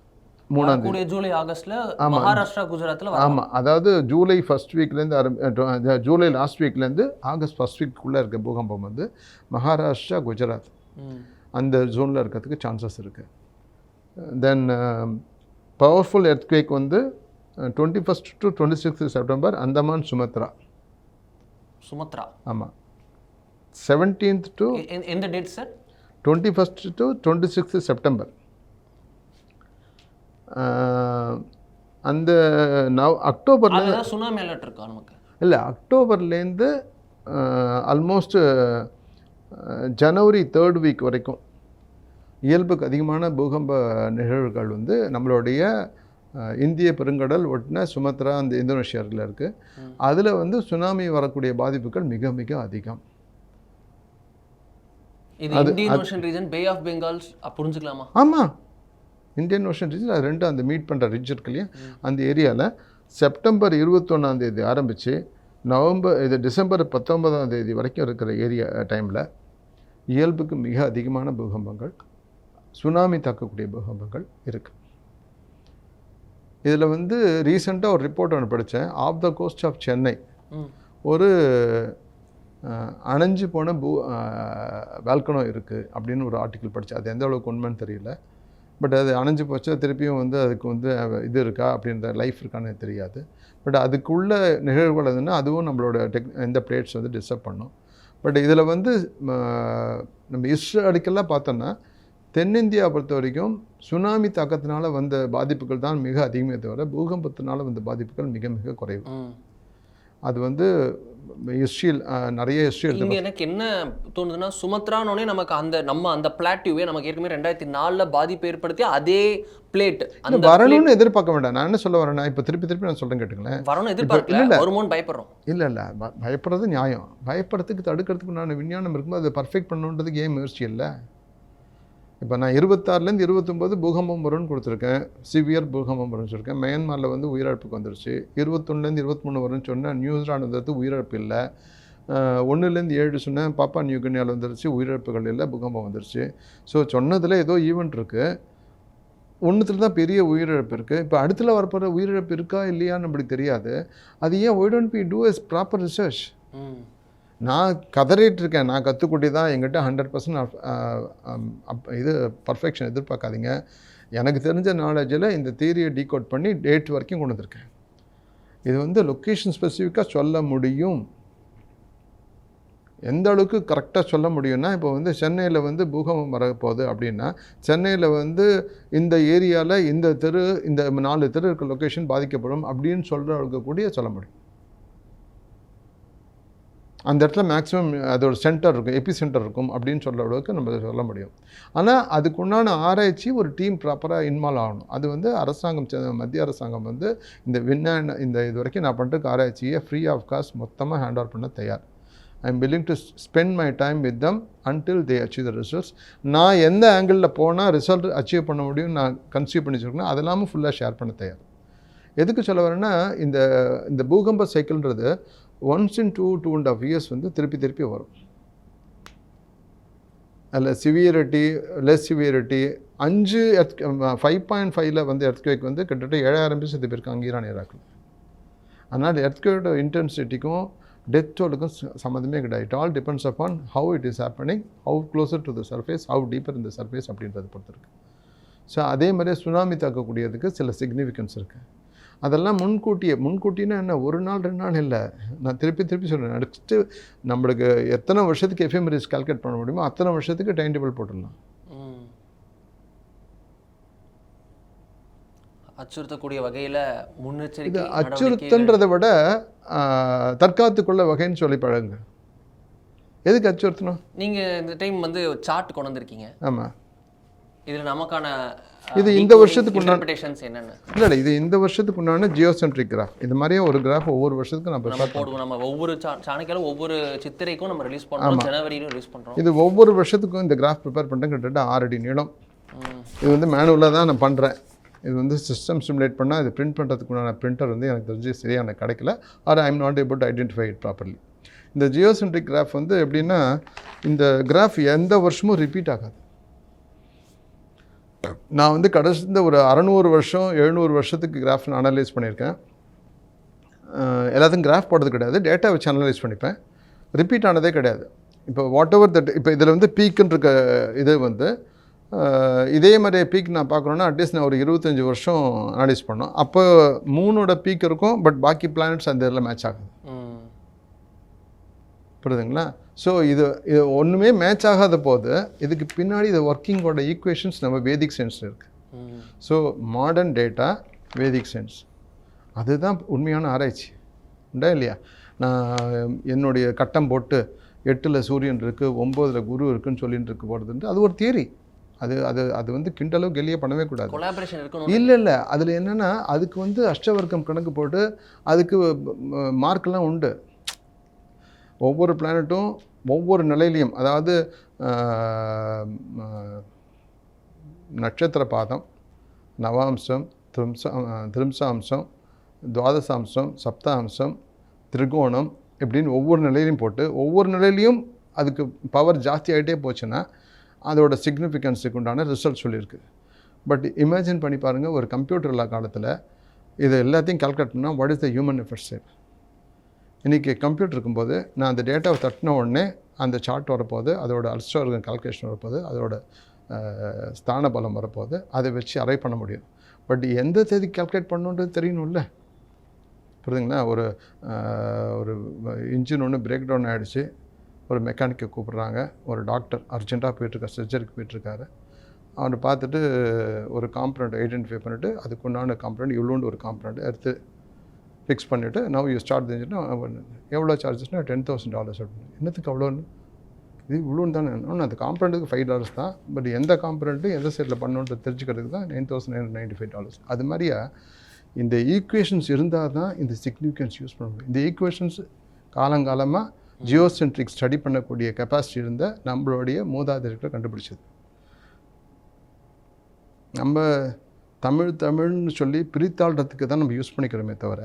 மூணாம் தேதி ஜூலை ஆகஸ்ட்ல மகாராஷ்டிரா குஜராத்ல வரும் ஆமாம் அதாவது ஜூலை ஃபர்ஸ்ட் வீக்லேருந்து ஆரம்பி ஜூலை லாஸ்ட் வீக்லேருந்து ஆகஸ்ட் ஃபர்ஸ்ட் வீக்குள்ளே இருக்க பூகம்பம் வந்து மகாராஷ்டிரா குஜராத். அந்த ஜோனில் இருக்கிறதுக்கு சான்சஸ் இருக்குது தென் பவர்ஃபுல் எர்த்குவேக் வந்து twenty first to twenty sixth September Andaman Sumatra. Sumatra ஆமாம் செவன்டீன்த் டு எந்த date sir twenty first to twenty sixth September அந்த நவ் அக்டோபரில் சுனாமி அலர்ட் இருக்கா நமக்கு? இல்லை அக்டோபர்லேருந்து ஆல்மோஸ்ட் ஜனவரி தேர்ட் வீக் வரைக்கும். இயல்புக்கு அதிகமான பூகம்ப நிகழ்வுகள் வந்து நம்மளுடைய இந்திய பெருங்கடல் ஒட்டின சுமத்ரா அந்த இந்தோனேஷியாவில் இருக்குது அதில் வந்து சுனாமி வரக்கூடிய பாதிப்புகள் மிக மிக அதிகம். இது Indian ocean region bay of Bengals புரிஞ்சுக்கலாமா? ஆமாம் இந்தியன் ஓஷன் ரீஜன் அது ரெண்டும் அந்த மீட் பண்ணுற ரிட்ஜ் இருக்கு இல்லையா? அந்த ஏரியாவில் செப்டம்பர் இருபத்தொன்னாம் தேதி ஆரம்பித்து நவம்பர் இது டிசம்பர் பத்தொன்பதாம் தேதி வரைக்கும் இருக்கிற ஏரியா டைமில் இயல்புக்கு மிக அதிகமான பூகம்பங்கள். சுனாமி தாக்கக்கூடிய பூகம்பங்கள் இருக்குது இதில் வந்து ரீசெண்டாக ஒரு ரிப்போர்ட் ஒன்று படித்தேன் of the coast of Chennai ஒரு அணைஞ்சு போன பூ வேல்கனோ இருக்குது அப்படின்னு ஒரு ஆர்டிக்கல் படித்தேன் அது எந்த அளவுக்கு உண்மைன்னு தெரியல. பட் அது அணைஞ்சு போச்சா திருப்பியும் வந்து அதுக்கு வந்து இது இருக்கா அப்படின்ற லைஃப் இருக்கான்னு தெரியாது. பட் அதுக்குள்ள நிகழ்வுகள் எதுன்னா அதுவும் நம்மளோட டெக் இந்த பிளேட்ஸ் வந்து டிஸ்டர்ப் பண்ணும். பட் இதில் வந்து நம்ம ஹிஸ்டாரிக்கலாக பார்த்தோன்னா தென்னிந்தியா பொறுத்த வரைக்கும் சுனாமி தாக்கத்தினால வந்த பாதிப்புகள் தான் மிக அதிகமே தவிர பூகம்பத்தினால வந்த பாதிப்புகள் மிக மிக குறைவு. அது வந்து ஹிஸ்ட்ரியில் நிறைய ஹிஸ்ட்ரி எடுத்து எனக்கு என்ன தோணுதுன்னா சுமத்ரானோடனே நமக்கு அந்த நம்ம அந்த பிளாட்யூவே நமக்கு ஏற்கனவே ரெண்டாயிரத்தி நாலுல பாதிப்பு ஏற்படுத்தி அதே பிளேட் அந்த வரணும்னு எதிர்பார்க்க வேண்டாம். நான் என்ன சொல்ல வரேன்னா இப்போ திருப்பி திருப்பி நான் சொல்கிறேன் கேட்டுங்களேன். வரணும் எதிர்பார்க்கல. வருமோன்னு பயப்படுறோம். இல்லை இல்லை. பயப்படுறது நியாயம். பயப்படுறதுக்கு தடுக்கிறதுக்கு நான் விஞ்ஞானம் இருக்கும்போது அதை பர்ஃபெக்ட் பண்ணணுன்றதுக்கு ஏன் முயற்சி இல்லை. இப்போ நான் இருபத்தாறுலேருந்து இருபத்தொம்போது பூகம்பம் வரும்னு கொடுத்துருக்கேன். சிவியர் பூகம்பம் வரும்னு சொல்லியிருக்கேன் மியான்மரில் வந்து உயிரிழப்புக்கு வந்துருச்சு. இருபத்தொன்னுலேருந்து இருபத்தி வரும்னு சொன்னேன். நியூசிலாண்டு உயிரிழப்பு இல்லை. ஒன்றுலேருந்து ஏழு சொன்னேன். பாப்பா நியூகினியாவில் வந்துருச்சு. உயிரிழப்புகள் இல்லை. பூகம்பம் வந்துருச்சு. ஸோ சொன்னதில் ஏதோ ஈவெண்ட் இருக்குது ஒன்றுத்துல தான் பெரிய உயிரிழப்பு இருக்குது இப்போ அடுத்தில் வரப்போகிற உயிரிழப்பு இருக்கா இல்லையான்னு நம்மளுக்கு தெரியாது. அது ஏன் why don't be do as proper research நான் கதறிட்டு இருக்கேன் நான் கற்றுக்குட்டி தான் எங்கிட்ட ஹண்ட்ரட் uh, um, பர்சன்ட் இது பர்ஃபெக்ஷன் எதிர்பார்க்காதீங்க. எனக்கு தெரிஞ்ச நாலேஜில் இந்த தியரியை டீகோட் பண்ணி டேட் வரைக்கும் கொண்டு வந்திருக்கேன். இது வந்து லொக்கேஷன் ஸ்பெசிஃபிக்காக சொல்ல முடியும். எந்த அளவுக்கு கரெக்டாக சொல்ல முடியும்னா இப்போ வந்து சென்னையில் வந்து பூகம்பம் வரப்போகுது அப்படின்னா சென்னையில் வந்து இந்த ஏரியாவில் இந்த தெரு இந்த நாலு தெரு இருக்க லொக்கேஷன் பாதிக்கப்படும் அப்படின்னு சொல்கிற அளவுக்கு கூடிய சொல்ல முடியும். அந்த இடத்துல மேக்ஸிமம் அதோட சென்டர் இருக்கும் எபி சென்டர் இருக்கும் அப்படின்னு சொல்கிற அளவுக்கு நம்ம சொல்ல முடியும். ஆனால் அதுக்குண்டான ஆராய்ச்சி ஒரு டீம் ப்ராப்பராக இன்வால்வ் ஆகணும். அது வந்து அரசாங்கம் மத்திய அரசாங்கம் வந்து இந்த விஞ்ஞான இந்த இது வரைக்கும் நான் பண்ணுறதுக்கு ஆராய்ச்சியை ஃப்ரீ ஆஃப் காஸ்ட் மொத்தமாக ஹேண்ட் ஓவர் பண்ண தயார். I am willing to spend my time with them until they achieve the results நான் எந்த ஆங்கிளில் போனால் ரிசல்ட் அச்சீவ் பண்ண முடியும் நான் கன்சீவ் பண்ணி வச்சுருக்கேன் அது இல்லாமல் ஃபுல்லாக ஷேர் பண்ண தயார். எதுக்கு சொல்ல வரேன்னா இந்த இந்த பூகம்ப சைக்கிள்ன்றது once in two two and half years வந்து திருப்பி திருப்பி வரும். அதில் சிவியரிட்டி லெஸ் சிவியரிட்டி அஞ்சு எர்த் ஃபைவ் பாயிண்ட் ஃபைவ்ல வந்து எர்த்குவேக் வந்து கிட்டத்தட்ட ஏழாயிரம் பேர் செத்து போயிருக்காங்க ஈரான் ஈராக்கில். அதனால் எர்த்குவேக்கோட இன்டென்சிட்டிக்கும் டெத்தோடுக்கும் சம்மந்தமே கிடையாது. It all depends upon how it is happening how closer to the surface how deeper இந்த சர்ஃபேஸ் அப்படின்றத பொறுத்திருக்கு ஸோ அதே மாதிரி சுனாமி தாக்கக்கூடியதுக்கு சில சிக்னிஃபிகன்ஸ் இருக்குது அதெல்லாம் முன்கூட்டியே முன்கூட்டினா என்ன? ஒரு நாள் ரெண்டு நாள் இல்லை. நான் திருப்பி திருப்பி சொல்கிறேன் நெக்ஸ்ட்டு நம்மளுக்கு எத்தனை வருஷத்துக்கு எஃப்எம்ரிஸ் கால்குலேட் பண்ண முடியுமோ அத்தனை வருஷத்துக்கு டைம் டேபிள் போட்டுடலாம். அச்சுறுத்தக்கூடிய வகையில முன்னெச்சரிக்கை அச்சுறுத்தன்றதை விட தற்காத்துக்கொள்ள வகைன்னு சொல்லி பழகுங்க. எதுக்கு அச்சுறுத்தணும்? நீங்க இந்த டைம் வந்து சார்ட் கொண்டு வந்திருக்கீங்க. ஆமாம் இதுல நமக்கான இது இந்த வருஷத்துக்கு இன்டர்பிரேஷன்ஸ் என்னென்ன? இல்லை இல்லை இது இந்த வருஷத்துக்கு உண்டான ஜியோசென்ட்ரிக் கிராஃப் இது மாதிரியே ஒரு கிராஃப் ஒவ்வொரு வருஷத்துக்கும் நம்ம நம்ம போடுவோம். நம்ம ஒவ்வொரு சாணக்கியாலும் ஒவ்வொரு சித்திரைக்கும் நம்ம ரிலீஸ் பண்றோம். ஜனவரியிலும் ரிலீஸ் பண்றோம். இது ஒவ்வொரு வருஷத்துக்கும் இந்த கிராஃப் ப்ரிப்பேர் பண்ணுறேன் கிட்டத்தட்ட ஆறு அடி நீளம். இது வந்து மேனுவலாக தான் நான் பண்ணுறேன் இது வந்து சிஸ்டம் சிமுலேட் பண்ணால் இது பிரிண்ட் பண்ணுறதுக்குண்டான பிரிண்டர் வந்து எனக்கு தெரிஞ்சு சரியான கிடைக்கல. Or I am not able to identify it properly இந்த ஜியோசென்ட்ரிக் கிராஃப் வந்து எப்படின்னா இந்த கிராஃப் எந்த வருஷமும் ரிப்பீட் ஆகாது. நான் வந்து கடைசி இந்த ஒரு அறநூறு வருஷம் எழுநூறு வருஷத்துக்கு கிராஃப் நான் அனலைஸ் பண்ணியிருக்கேன். அஹ் எல்லாத்துக்கும் கிராஃப் போடுறது கிடையாது. டேட்டா வச்சு அனலைஸ் பண்ணிப்பேன். ரிப்பீட் ஆனதே கிடையாது. இப்போ வாட் எவர் தட் இப்போ இதில் வந்து பீக்குன்னு இருக்க இது வந்து இதே மாதிரி பீக் நான் பார்க்குறேன்னா அட்லீஸ்ட் நான் ஒரு இருபத்தஞ்சி வருஷம் அனலைஸ் பண்ணோம் அப்போ மூணோட பீக் இருக்கும் பட் பாக்கி பிளானட்ஸ் அந்த இதில் மேட்ச் ஆகுது. ம். புரியுதுங்களா? ஸோ இது இது ஒன்றுமே மேட்ச் ஆகாத போது இதுக்கு பின்னாடி இது ஒர்க்கிங்கோட ஈக்குவேஷன்ஸ் நம்ம வேதிக் சென்ஸில் இருக்குது. So modern data Vedic sense அதுதான் உண்மையான ஆராய்ச்சி. உண்டா இல்லையா? நான் என்னுடைய கட்டம் போட்டு எட்டில் சூரியன் இருக்குது ஒம்போதில் குரு இருக்குன்னு சொல்லிட்டு இருக்கு போகிறதுன்ட்டு அது ஒரு தியரி அது அது அது வந்து கிண்டலோ கெல்லியோ பண்ணவே கூடாது. இல்லை இல்லை. அதில் என்னென்னா அதுக்கு வந்து அஷ்டவர்க்கம் கணக்கு போட்டு அதுக்கு மார்க்கெல்லாம் உண்டு. ஒவ்வொரு பிளானட்டும் ஒவ்வொரு நிலையிலையும் அதாவது நட்சத்திர பாதம் நவாம்சம் திரிம்ச திரிம்சாம்சம் துவாதசாம்சம் சப்தாம்சம் திரிகோணம் இப்படின்னு ஒவ்வொரு நிலையிலையும் போட்டு ஒவ்வொரு நிலையிலையும் அதுக்கு பவர் ஜாஸ்தி ஆகிட்டே போச்சுன்னா அதோட சிக்னிஃபிகன்ஸுக்கு உண்டான ரிசல்ட் சொல்லியிருக்கு. பட் இமேஜின் பண்ணி பாருங்கள் ஒரு கம்ப்யூட்டர் இல்லா காலத்தில் இது எல்லாத்தையும் கால்குலேட் பண்ணால் what is the human effort save இன்றைக்கி கம்ப்யூட்டர் இருக்கும்போது நான் அந்த டேட்டாவை தட்டின உடனே அந்த சார்ட் வரப்போகுது அதோட அல்ஸ்டோர்கன் கால்குலேஷன் வரப்போகுது அதோட ஸ்தான பலம் வரப்போகுது அதை வச்சு அரை பண்ண முடியும். பட் எந்த தேதி கால்குலேட் பண்ணணுன்றது தெரியணும்ல. புரியுதுங்களா? ஒரு ஒரு இன்ஜின் ஒன்று பிரேக் டவுன் ஆகிடுச்சு ஒரு மெக்கானிக்கை கூப்பிட்றாங்க ஒரு டாக்டர் அர்ஜென்ட்டாக போயிட்டுருக்கார் சர்ஜரிக்கு போயிட்டுருக்காரு அவனை பார்த்துட்டு ஒரு காம்பனண்ட் ஐடென்டிஃபை பண்ணிவிட்டு அதுக்குண்டான காம்பனண்ட் இவ்வளோண்டு ஒரு காம்பனண்ட் எடுத்து ஃபிக்ஸ் பண்ணிவிட்டு நவ் யூ ஸ்டார்ட் தெரிஞ்சுட்டு எவ்வளோ சார்ஜஸ்னா டென் தௌசண்ட் டாலர்ஸ் அப்படின்னு என்னத்துக்கு அவ்வளோன்னு இது இவ்வளோன்னு தானே. ஒன்று அந்த காம்பனண்ட்டுக்கு ஃபைவ் டாலர்ஸ் தான். பட் எந்த காம்பனண்ட்டு எந்த சைடில் பண்ணணுன்ற தெரிஞ்சுக்கிறதுக்கு தான் nine thousand nine ninety five dollars அது மாதிரியா இந்த ஈக்குவேஷன்ஸ் இருந்தால் தான் இந்த சிக்னிஃபிகன்ஸ் யூஸ் பண்ண முடியும். இந்த ஈக்குவேஷன்ஸ் காலங்காலமாக ஜியோசென்ட்ரிக் ஸ்டடி பண்ணக்கூடிய கெப்பாசிட்டி இருந்த நம்மளுடைய மூதாதையர்களை கண்டுபிடிச்சது. நம்ம தமிழ் தமிழ்னு சொல்லி பிரித்தாள்றதுக்கு தான் நம்ம யூஸ் பண்ணிக்கிறோமே தவிர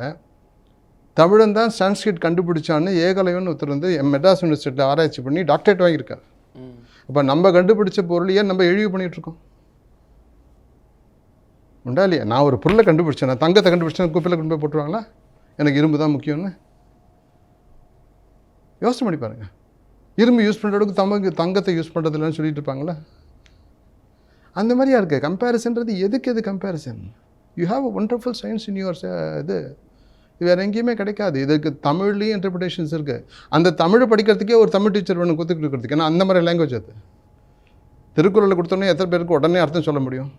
தமிழன் தான் சான்ஸ்கிரிட் கண்டுபிடிச்சான்னு ஏகலைவன் ஒருத்தர் வந்து மெட்ராஸ் யூனிவர்சிட்டியில் ஆராய்ச்சி பண்ணி டாக்டரேட் வாங்கியிருக்காரு. அப்போ நம்ம கண்டுபிடிச்ச பொருளையே நம்ம இழிவு பண்ணிட்டு இருக்கோம் உண்டா இல்லையா? நான் ஒரு பொருளை கண்டுபிடிச்சேன். நான் தங்கத்தை கண்டுபிடிச்சேன். குப்பையில் கொண்டு போய் போட்டுருவாங்களா? எனக்கு இரும்பு தான் முக்கியம்னு. யோசனை பண்ணி பாருங்க. இரும்பு யூஸ் பண்ணுறதுக்கு தங்க தங்கத்தை யூஸ் பண்ணுறது இல்லைன்னு சொல்லிட்டு இருப்பாங்களா? அந்த மாதிரியா இருக்குது கம்பேரிசன்றது எதுக்கு எது comparison you have a wonderful science in your இது வேறு எங்கேயுமே கிடைக்காது. இதுக்கு தமிழ்லேயும் இன்டர்பிரிட்டேஷன்ஸ் இருக்குது அந்த தமிழ் படிக்கிறதுக்கே ஒரு தமிழ் டீச்சர் ஒன்று கொடுத்து கொடுக்குறதுக்கு. ஏன்னா அந்த மாதிரி லாங்குவேஜ் அது. திருக்குறளை கொடுத்தோன்னே எத்தனை பேருக்கு உடனே அர்த்தம் சொல்ல முடியும்?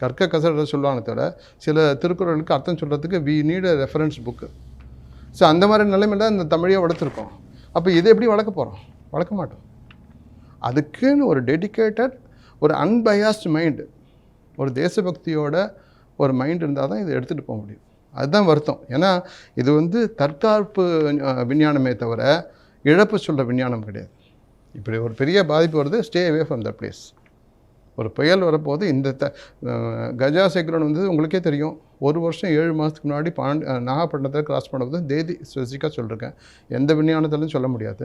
கற்க கசட சொல்லுவாங்க தவிர சில திருக்குறளுக்கு அர்த்தம் சொல்கிறதுக்கு we need a reference book so அந்த மாதிரி நிலைமையில இந்த தமிழையே வளர்த்துருக்கோம். அப்போ இதை எப்படி வளர்க்க போகிறோம் வளர்க்க மாட்டோம். அதுக்குன்னு ஒரு டெடிக்கேட்டட் ஒரு அன்பயாஸ்ட் மைண்டு ஒரு தேசபக்தியோட ஒரு மைண்ட் இருந்தால் தான் இதை எடுத்துகிட்டு போக முடியும். அதுதான் வருத்தம். ஏன்னா இது வந்து தற்காப்பு விஞ்ஞானமே தவிர இழப்பு சொல்கிற விஞ்ஞானம் கிடையாது. இப்படி ஒரு பெரிய பாதிப்பு வருது stay away from the place ஒரு புயல் வரப்போது இந்த த கஜா சைக்ளோன் வந்து உங்களுக்கே தெரியும் ஒரு வருஷம் ஏழு மாதத்துக்கு முன்னாடி பாண்ட் அஹ் நாகப்பட்டினத்தை கிராஸ் பண்ணும்போது தேதி ஸ்பெசிஃபிக்காக சொல்லியிருக்கேன் எந்த விஞ்ஞானத்திலும் சொல்ல முடியாது.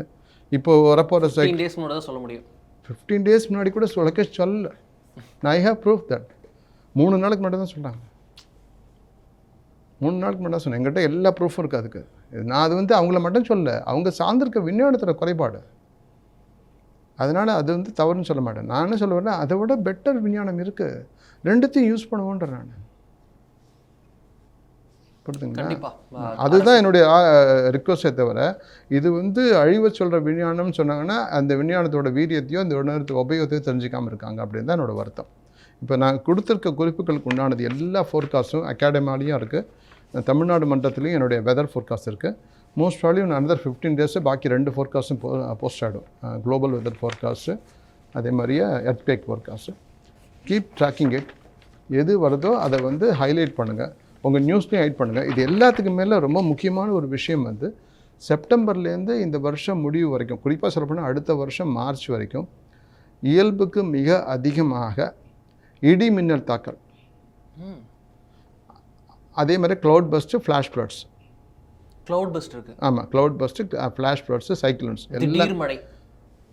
இப்போ வரப்போகிற சை ஃபிஃப்டீன் டேஸ் முன்னாடி தான் சொல்ல முடியும். ஃபிஃப்டீன் டேஸ் முன்னாடி கூட சொல்ல சொல்லல. நான் ஐ ஹேவ் ப்ரூஃப் தட் மூணு நாளுக்கு மட்டும் தான் சொன்னாங்க மூணு நாளுக்கு தான் சொன்னேன். எங்கிட்ட எல்லா ப்ரூஃபும் இருக்குது அதுக்கு. நான் அது வந்து அவங்கள மட்டும் சொல்லல. அவங்க சார்ந்திருக்க விஞ்ஞானத்தோட குறைபாடு. அதனால் அது வந்து தவறுன்னு சொல்ல மாட்டேன். நான் என்ன சொல்ல வரேன்னா அதை விட பெட்டர் விஞ்ஞானம் இருக்குது ரெண்டுத்தையும் யூஸ் பண்ணுவோன்ற நான். அதுதான் என்னுடைய ரிக்வஸ்டே தவிர இது வந்து அழிவை சொல்கிற விஞ்ஞானம்னு சொன்னாங்கன்னா அந்த விஞ்ஞானத்தோட வீரியத்தையும் அந்த விஞ்ஞானத்தோட உபயோகத்தையும் தெரிஞ்சுக்காமல் இருக்காங்க அப்படின்னு தான் என்னோட வருத்தம். இப்போ நான் கொடுத்துருக்க குறிப்புகளுக்கு உண்டானது எல்லா ஃபோர்காஸ்ட்டும் அகாடமிலையும் இருக்குது தமிழ்நாடு மன்றத்துலேயும் என்னுடைய வெதர் ஃபோர்காஸ்ட் இருக்குது most probably another fifteen days பாக்கி ரெண்டு ஃபோர்காஸ்ட்டும் போ போஸ்ட் ஆகிடும் குளோபல் வெதர் ஃபோர்காஸ்ட்டு அதே மாதிரியே earthquake forecast keep tracking it எது வருதோ அதை வந்து ஹைலைட் பண்ணுங்கள் உங்கள் நியூஸ்லேயும் ஹைட் பண்ணுங்கள் இது எல்லாத்துக்கும் மேலே ரொம்ப முக்கியமான ஒரு விஷயம் வந்து செப்டம்பர்லேருந்து இந்த வருஷம் முடிவு வரைக்கும் குறிப்பாக சொல்லப்போனால் அடுத்த வருஷம் மார்ச் வரைக்கும் இயல்புக்கு மிக அதிகமாக இடி மின்னல் தாக்கல். அதே மாதிரி cloud burst flash floods cloud burst இருக்கு. ஆமாம் cloud burst flash floods cyclones எல்லாம் திடீர் மழை.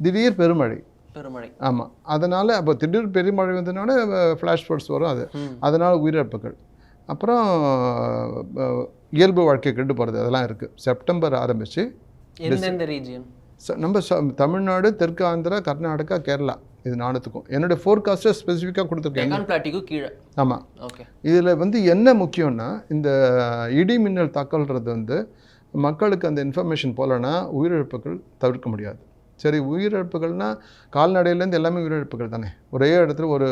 திடீர் பெருமழை. பெருமழை. ஆமாம் அதனால் அப்போ திடீர் பெருமழை வந்ததுனால ஃப்ளாஷ் ஃப்ளட்ஸ் வரும் அது. அதனால் உயிரிழப்புகள். அப்புறம் இயல்பு வாழ்க்கை கெட்டு போகிறது அதெல்லாம் இருக்குது செப்டம்பர் ஆரம்பித்து எந்தெந்த ரீஜியன் நம்ம தமிழ்நாடு தெற்கு ஆந்திரா கர்நாடகா கேரளா. இது நாலுத்துக்கும் என்னுடைய ஃபோர்காஸ்ட்டை ஸ்பெசிஃபிக்காக கொடுத்துருக்கேன். டெக்கான் பிளாட்டிக்கு கீழே. ஆமாம் ஓகே இதில் வந்து என்ன முக்கியம்னா இந்த இடி மின்னல் தாக்கல்ன்றது வந்து மக்களுக்கு அந்த இன்ஃபர்மேஷன் போகலன்னா உயிரிழப்புகள் தவிர்க்க முடியாது. சரி உயிரிழப்புகள்னால் கால்நடையிலேருந்து எல்லாமே உயிரிழப்புகள் தானே. ஒரே இடத்துல ஒரு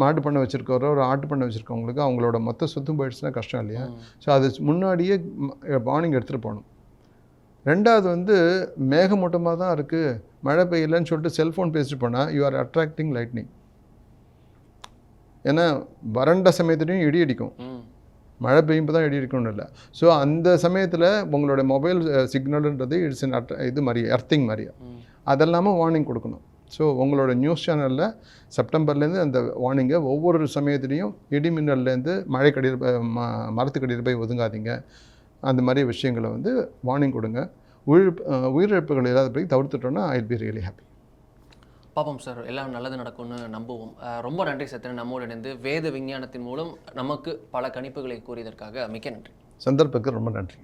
மாட்டு பண்ணை வச்சுருக்கவரோ ஒரு ஆட்டு பண்ணை வச்சுருக்கவங்களுக்கு அவங்களோட மொத்த சொத்தும் போயிடுச்சுன்னா கஷ்டம் இல்லையா? ஸோ அது முன்னாடியே வார்னிங் எடுத்துகிட்டு போகணும். ரெண்டாவது வந்து மேகமூட்டமாக தான் இருக்குது மழை பெய்யலன்னு சொல்லிட்டு செல்ஃபோன் பேசிட்டு போனால் யூ ஆர் அட்ராக்டிங் லைட்னிங் ஏன்னா வறண்ட சமயத்துலையும் இடி அடிக்கும். மழை பெய்யும்போது தான் இடி அடிக்கணும்னு இல்லை. ஸோ அந்த சமயத்தில் உங்களோட மொபைல் சிக்னல்ன்றது இட்ஸ் இன் இது மாதிரி எர்த்திங் மாதிரி ம். அதெல்லாமல் வார்னிங் கொடுக்கணும். ஸோ உங்களோட நியூஸ் சேனலில் செப்டம்பர்லேருந்து அந்த வார்னிங்கை ஒவ்வொரு சமயத்துலேயும் இடி மின்னல்லேருந்து மழை கடிர் ம மரத்துக்கடியில் போய் ஒதுங்காதீங்க. அந்த மாதிரி விஷயங்களை வந்து வார்னிங் கொடுங்க. அஹ், உயிரிழப்புகள் இல்லாதபடி தவிர்த்துட்டோன்னா ஐ பி ரியலி ஹாப்பி பாப்போம் சார். எல்லாம் நல்லது நடக்கும்னு நம்புவோம். ரொம்ப நன்றி சத்திரன் நம்மோடு இணைந்து வேத விஞ்ஞானத்தின் மூலம் நமக்கு பல கணிப்புகளை கூறியதற்காக மிக்க நன்றி. சந்தர்ப்பத்துக்கு ரொம்ப நன்றி.